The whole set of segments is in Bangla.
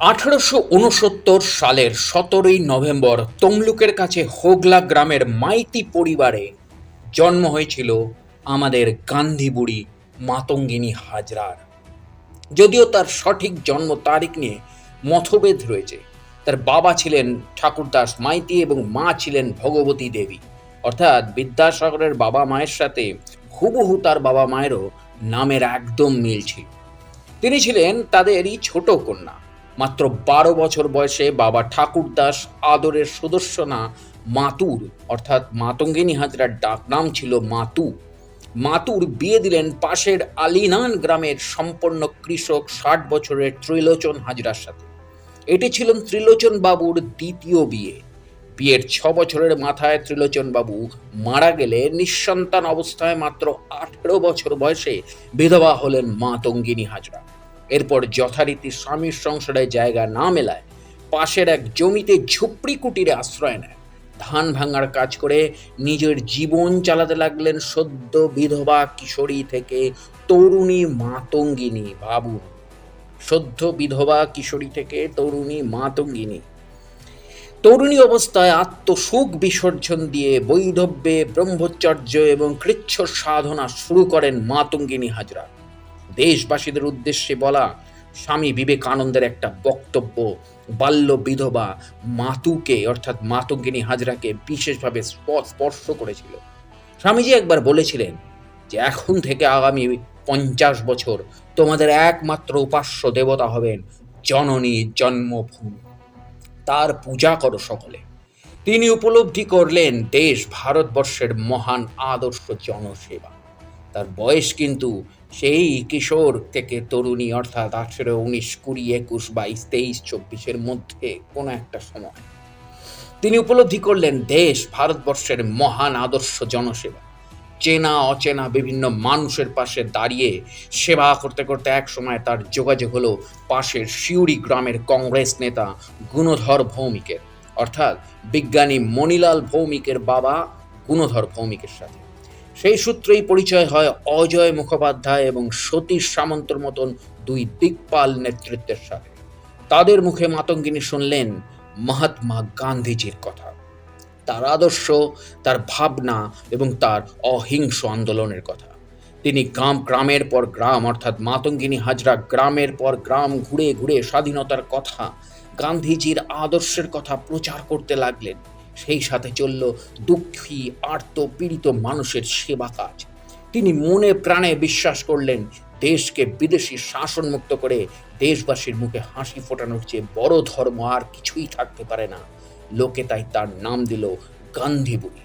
আঠারোশো উনসত্তর সালের সতেরোই নভেম্বর তমলুকের কাছে হোগলা গ্রামের মাইতি পরিবারে জন্ম হয়েছিল আমাদের গান্ধী বুড়ি মাতঙ্গিনী হাজরার। যদিও তার সঠিক জন্ম তারিখ নিয়ে মতভেদ রয়েছে, তার বাবা ছিলেন ঠাকুরদাস মাইতি এবং মা ছিলেন ভগবতী দেবী। অর্থাৎ বিদ্যাসাগরের বাবা মায়ের সাথে হুবহু তার বাবা মায়েরও নামের একদম মিল ছিল। তিনি ছিলেন তাদেরই ছোট কন্যা। মাত্র বারো বছর বয়সে বাবা ঠাকুরদাস আদরের সদস্যনা মাতুর, অর্থাৎ মাতঙ্গিনী হাজরার ডাক নাম ছিল মাতু। মাতুর বিয়ে দিলেন পাশের আলিনান গ্রামের সম্পন্ন কৃষক ষাট বছরের ত্রিলোচন হাজরার সাথে। এটি ছিলেন ত্রিলোচন বাবুর দ্বিতীয় বিয়ে। বিয়ের ছ বছরের মাথায় ত্রিলোচন বাবু মারা গেলে নিঃসন্তান অবস্থায় মাত্র আঠেরো বছর বয়সে বিধবা হলেন মাতঙ্গিনী হাজরা। এরপর যথারীতি স্বামীর সংসারে জায়গা না মেলায় পাশের এক জমিতে ঝুপড়ি কুটিরে আশ্রয় নেয়। ধান ভাঙার কাজ করে নিজের জীবন চালাতে লাগলেন সদ্য বিধবা কিশোরী থেকে তরুণী মাতঙ্গিনী ভাবুন সদ্য বিধবা কিশোরী থেকে তরুণী মাতঙ্গিনী। তরুণী অবস্থায় আত্মসুখ বিসর্জন দিয়ে বৈধব্যে, ব্রহ্মচর্য এবং কৃচ্ছ সাধনা শুরু করেন মাতঙ্গিনী হাজরা। দেশবাসীদের উদ্দেশ্যে বলা, স্বামী বিবেকানন্দের একটা বক্তব্য, বাল্য বিধবা মাতুকে, অর্থাৎ মাতঙ্গিনী হাজরাকে বিশেষভাবে স্পর্শ করেছিল। স্বামীজি একবার বলেছিলেন যে, এখন থেকে আগামী পঞ্চাশ বছর তোমাদের একমাত্র উপাস্য দেবতা হবেন জননী জন্মভূমি। তার পূজা করো সকলে। তিনি উপলব্ধি করলেন, দেশ ভারতবর্ষের মহান আদর্শ জনসেবা। তার বয়স কিন্তু সেই কিশোর থেকে তরুণী, অর্থাৎ আঠেরো, উনিশ, কুড়ি, একুশ, বাইশ, তেইশ, চব্বিশের মধ্যে কোনো একটা সময়। তিনি উপলব্ধি করলেন দেশ ভারতবর্ষের মহান আদর্শ জনসেবা। চেনা, অচেনা বিভিন্ন মানুষের পাশে দাঁড়িয়ে সেবা করতে করতে এক সময় তার যোগাযোগ হলো পাশের শিউরি গ্রামের কংগ্রেস নেতা গুণধর ভৌমিকের। অর্থাৎ বিজ্ঞানী মণিলাল ভৌমিকের বাবা গুণধর ভৌমিকের সাথে। সেই সূত্রেই পরিচয় হয় অজয় মুখোপাধ্যায় এবং সতীশ সামন্তর মতন দুই দিকপাল নেতৃত্বের সাথে। তাদের মুখে মাতঙ্গিনী শুনলেন মহাত্মা গান্ধীজির কথা। তার আদর্শ, তার ভাবনা এবং তার অহিংস আন্দোলনের কথা। তিনি গ্রাম, গ্রামের পর গ্রাম, অর্থাৎ মাতঙ্গিনী হাজরা গ্রামের পর গ্রাম ঘুরে ঘুরে স্বাধীনতার কথা, গান্ধীজির আদর্শের কথা প্রচার করতে লাগলেন। সেই সাথে চলল দুঃখী আর্ত পীড়িত মানুষের সেবা কাজ তিনি মনে প্রাণে বিশ্বাস করলেন, দেশকে বিদেশি শাসনমুক্ত করে দেশবাসীর মুখে হাসি ফোটানোর চেয়ে বড় ধর্ম আর কিছুই থাকতে পারে না। লোকে তাই তার নাম দিল গান্ধী বুড়ি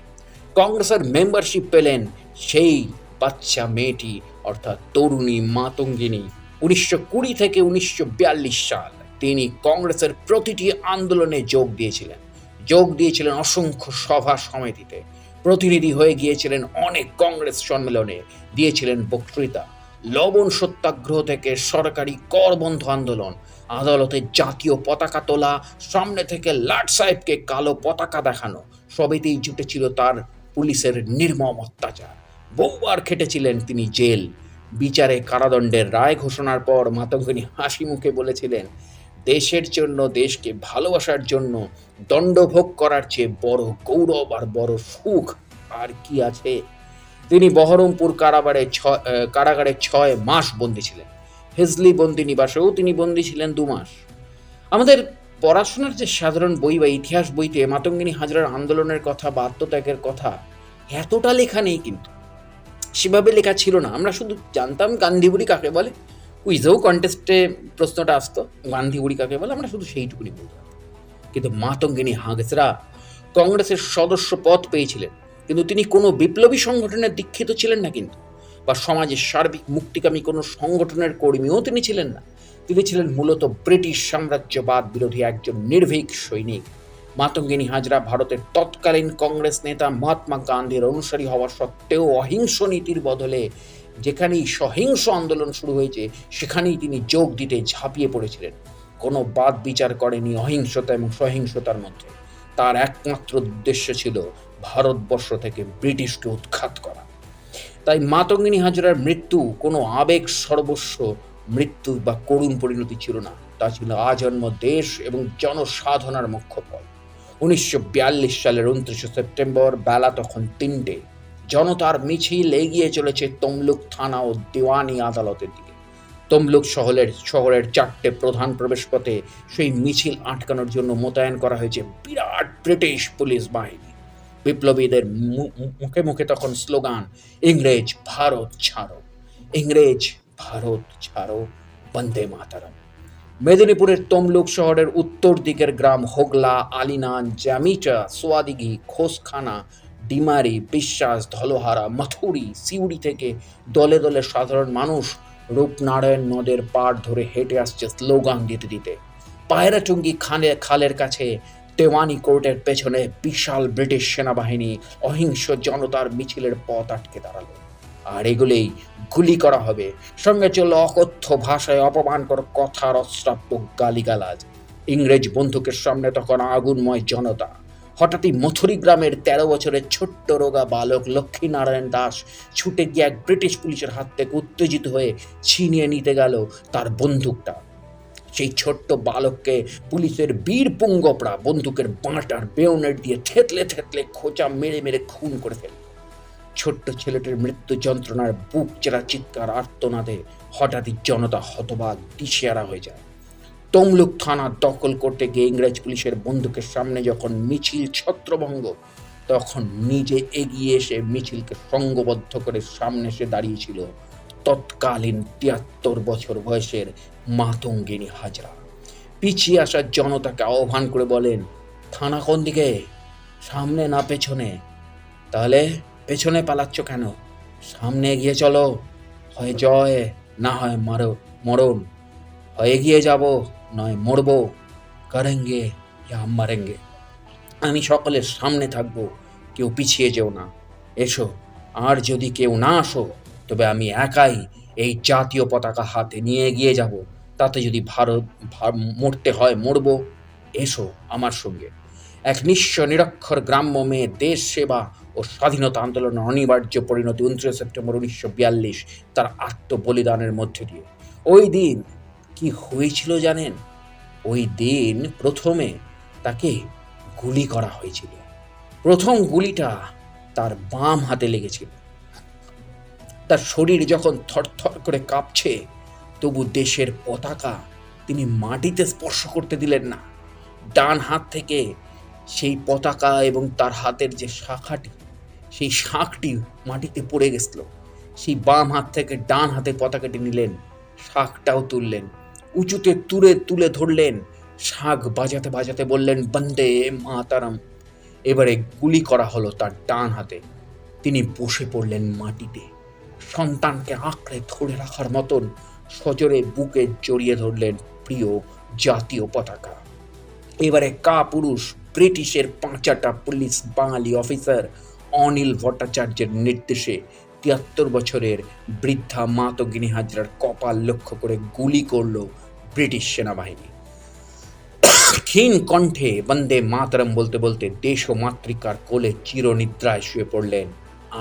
কংগ্রেসের মেম্বারশিপ পেলেন সেই বাচ্চা মেয়েটি, অর্থাৎ তরুণী মাতঙ্গিনী, উনিশশো কুড়ি থেকে উনিশশো বিয়াল্লিশ সাল। তিনি কংগ্রেসের প্রতিটি আন্দোলনে যোগ দিয়েছিলেন। যোগ দিয়েছিলেন অসংখ্য সভা সমিতিতে। প্রতিনিধি হয়ে গিয়েছিলেন অনেক কংগ্রেস সম্মেলনে, দিয়েছিলেন বক্তৃতা। লবণ সত্যাগ্রহ থেকে সরকারি কর বন্ধ আন্দোলন, আদালতে জাতীয় পতাকা তোলা, সামনে থেকে লাট সাহেবকে কালো পতাকা দেখানো, সবেতেই জুটেছিল তার পুলিশের নির্মম অত্যাচার। বহুবার খেটেছিলেন তিনি জেল। বিচারে কারাদণ্ডের রায় ঘোষণার পর মাতঙ্গিনী হাসি মুখে বলেছিলেন, দেশের জন্য, দেশকে ভালোবাসার জন্য দণ্ডভোগ করার চেয়ে বড় গৌরব আর বড় সুখ আর কি আছে? তিনি বহরমপুর কারাগারে ছয় কারাগারে ছয় মাস বন্দী ছিলেন। হেজলি বন্দি নিবাসেও তিনি বন্দী ছিলেন দু মাস। আমাদের পড়াশোনার যে সাধারণ বই বা ইতিহাস বইতে মাতঙ্গিনী হাজরার আন্দোলনের কথা বা আত্মত্যাগের কথা এতটা লেখা নেই কিন্তু। সেভাবে লেখা ছিল না। আমরা শুধু জানতাম গান্ধীবুড়ি কাকে বলে। কুইজেও কন্টেস্টে প্রশ্নটা আসতো গান্ধীবুড়ি কাকে বলে, আমরা শুধু সেইটুকুনি বলতাম। কিন্তু মাতঙ্গিনী হাজরা কংগ্রেসের সদস্য পদ পেয়েছিলেন। কিন্তু তিনি কোনো বিপ্লবী সংগঠনের দীক্ষিত ছিলেন না কিন্তু। বা সমাজের সার্বিক মুক্তিকামী কোনো সংগঠনের কর্মীও তিনি ছিলেন না। তিনি ছিলেন মূলত ব্রিটিশ সাম্রাজ্যবাদ বিরোধী একজন নির্ভীক সৈনিক। মাতঙ্গিনী হাজরা ভারতের তৎকালীন কংগ্রেস নেতা মহাত্মা গান্ধীর অনুসারী হওয়া সত্ত্বেও অহিংস নীতির বদলে যেখানেই সহিংস আন্দোলন শুরু হয়েছে, সেখানেই তিনি যোগ দিতে ঝাঁপিয়ে পড়েছিলেন। কোনো বাদ বিচার করেনি অহিংসতা এবং সহিংসতার মধ্যে। তার একমাত্র উদ্দেশ্য ছিল ভারতবর্ষ থেকে ব্রিটিশকে উৎখাত করা। তাই মাতঙ্গিনী হাজরার মৃত্যু কোনো আবেগ সর্বস্ব মৃত্যু বা করুণ পরিণতি ছিল না। তা ছিল আজন্ম দেশ এবং জনসাধনার মুখ্য ফল উনিশশো বিয়াল্লিশ সালের উনত্রিশে সেপ্টেম্বর বেলা তখন তিনটে। জনতার মিছিল এগিয়ে চলেছে তমলুক থানা ও দেওয়ানি আদালতের দিকে। তমলুক শহরের শহরের চারটে প্রধান প্রবেশপথে সেই মিছিল আটকানোর জন্য মোতায়েন করা হয়েছে বিরাট ব্রিটিশ পুলিশ বাহিনী। বিপ্লবীদের মুখে মুখে তখন স্লোগান, ইংরেজ ভারত ছাড়ো, ইংরেজ ভারত ছাড়ো, বন্দে মাতারম। মেদিনীপুরের তমলুক শহরের উত্তর দিকের গ্রাম হোগলা, আলিনান, জ্যামিটা, সোয়াদিঘি, খোসখানা, ডিমারি, বিশ্বাস, ধলোহারা, মথুরি, সিউড়ি থেকে দলে দলে সাধারণ মানুষ রূপনারায়ণ নদের পাড় ধরে হেঁটে আসছে স্লোগান দিতে দিতে। পায়রাটুঙ্গি খানে খালের কাছে দেওয়ানি কোর্টের পেছনে বিশাল ব্রিটিশ সেনাবাহিনী অহিংস জনতার মিছিলের পথ আটকে দাঁড়াল। আর এগুলোই গুলি করা হবে। সঙ্গে চলল অকথ্য ভাষায় অপমানকর কথার অশ্রাব্য গালিগালাজ। ইংরেজ বন্দুকের সামনে তখন আগুনময় জনতা হঠাৎই মথুরি গ্রামের তেরো বছরের ছোট্ট রোগা বালক লক্ষ্মীনারায়ণ দাস ছুটে গিয়ে এক ব্রিটিশ পুলিশের হাত থেকে উত্তেজিত হয়ে ছিনিয়ে নিতে গেল তার বন্দুকটা। সেই ছোট্ট বালককে পুলিশের বীর পুঙ্গপড়া বন্দুকের বাঁটার বেয়নেট দিয়ে থেতলে থেতলে খোঁচা মেরে মেরে খুন করে ফেলল। ছোট্ট ছেলেটির মৃত্যু যন্ত্রণার বুক চেরা চিৎকার, আর্তনাদে হঠাৎই জনতা হতবাক, দিশেহারা হয়ে যায়। তমলুক থানা দখল করতে গিয়ে ইংরেজ পুলিশের বন্দুকের সামনে যখন মিছিল, ছত্রভঙ্গ, তখন নিজে এগিয়ে এসে মিছিলকে সঙ্গবদ্ধ করে সামনে এসে দাঁড়িয়েছিল তৎকালীন তিয়াত্তর বছর বয়সের মাতঙ্গিনী হাজরা। পিছিয়ে আসা জনতাকে আহ্বান করে বলেন, থানা কোন দিকে? সামনে না পেছনে? তাহলে পেছনে পালাচ্ছ কেন? সামনে এগিয়ে চলো। হয় জয়, না হয় মারো, মরণ। হয় এগিয়ে যাব। নয়, মরবো, কারেঙ্গে ইয়া মারেঙ্গে আমি সকলের সামনে থাকব, কেউ পিছিয়ে যেও না। এসো, আর যদি কেউ না আসো, তবে আমি একাই এই জাতীয় পতাকা হাতে নিয়ে এগিয়ে যাব। তাতে যদি ভারত মরতে হয়, মরবো। এসো আমার সঙ্গে। এক নিঃস্ব, নিরক্ষর গ্রাম্য মেয়ে দেশ সেবা ও স্বাধীনতা আন্দোলনের অনিবার্য পরিণতি উনত্রিশে সেপ্টেম্বর উনিশশো বিয়াল্লিশ তার আত্মবলিদানের মধ্যে দিয়ে। ওই দিন কি হয়েছিল জানেন? ওই দিন প্রথমে তাকে গুলি করা হয়েছিল। প্রথম গুলিটা তার বাম হাতে লেগেছিল। তার শরীর যখন থরথর করে কাঁপছে, তবু দেশের পতাকা তিনি মাটিতে স্পর্শ করতে দিলেন না। ডান হাত থেকে সেই পতাকা এবং তার হাতের যে শাখাটি, সেই শাঁখটি মাটিতে পড়ে গেছিল। সেই বাম হাত থেকে ডান হাতে পতাকাটি নিলেন, শাঁখটাও তুললেন। উঁচুতে তুলে তুলে ধরলেন। শাঁখ বাজাতে বাজাতে বললেন, বন্দে মাতারাম। এবারে গুলি করা হলো তার ডান হাতে। তিনি বসে পড়লেন মাটিতে। সন্তানকে আঁকড়ে ধরে রাখার মতন সজোরে বুকে জড়িয়ে ধরলেন প্রিয় জাতীয় পতাকা। এবারে কা পুরুষ ব্রিটিশের পাঁচাটা পুলিশ বাঙালি অফিসার অনিল ভট্টাচার্যের নির্দেশে তিয়াত্তর বছরের বৃদ্ধা মাতগিনী হাজরার কপাল লক্ষ্য করে গুলি করল ব্রিটিশ সেনাবাহিনী। ক্ষীণ কণ্ঠে বন্দে মাতরম বলতে বলতে দেশ ও মাতৃকার কোলে চিরনিদ্রায় শুয়ে পড়লেন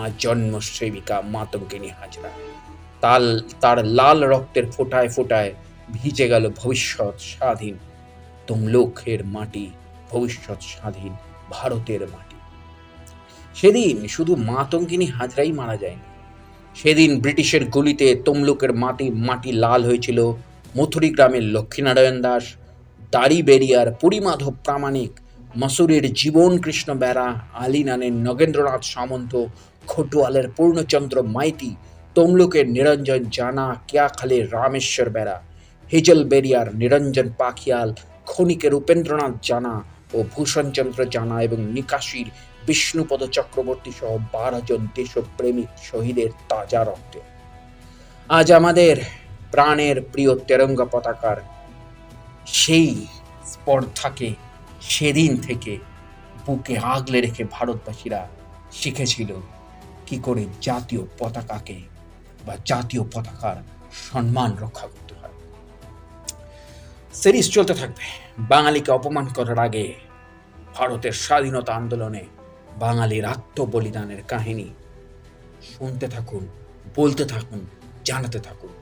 আজন্ম সেবিকা মাতঙ্গিনী হাজরা। তাল, তার লাল রক্তের ফোঁটায় ফোটায় ভিজে গেল ভবিষ্যৎ স্বাধীন, তমলুকের মাটি ভবিষ্যৎ স্বাধীন ভারতের মাটি। সেদিন শুধু মাতঙ্গিনী হাজরাই মারা যায়নি। সেদিন ব্রিটিশের গুলিতে তমলুকের মাটি মাটি লাল হয়েছিল মথুরি গ্রামের লক্ষ্মীনারায়ণ দাস দাড়িবেরিয়ার পরিমাধব প্রামাণিক, মসুরের জীবন কৃষ্ণ বেড়া, আলিনানের নগেন্দ্রনাথ সামন্ত, খটুয়ালের পূর্ণচন্দ্র মাইতি, তমলুকের নিরঞ্জন জানা কেয়াখালের রামেশ্বর বেড়া হেজলবেরিয়ার নিরঞ্জন পাখিয়াল খনিকের উপেন্দ্রনাথ জানা ও ভূষণচন্দ্র জানা এবং নিকাশির বিষ্ণুপদ চক্রবর্তী সহ বারো জন দেশপ্রেমিক শহীদের তাজা রক্তে। আজ আমাদের প্রাণের প্রিয় তেরঙ্গা পতাকার সেই স্পর্ধাকে সেদিন থেকে বুকে আগলে রেখে ভারতবাসীরা শিখেছিল কি করে জাতীয় পতাকাকে বা জাতীয় পতাকার সম্মান রক্ষা করতে হয়। সিরিজ চলতে থাকবে। বাঙালিকে অপমান করার আগে ভারতের স্বাধীনতা আন্দোলনে বাঙালির আত্মবলিদানের কাহিনী শুনতে থাকুন, বলতে থাকুন, জানাতে থাকুন।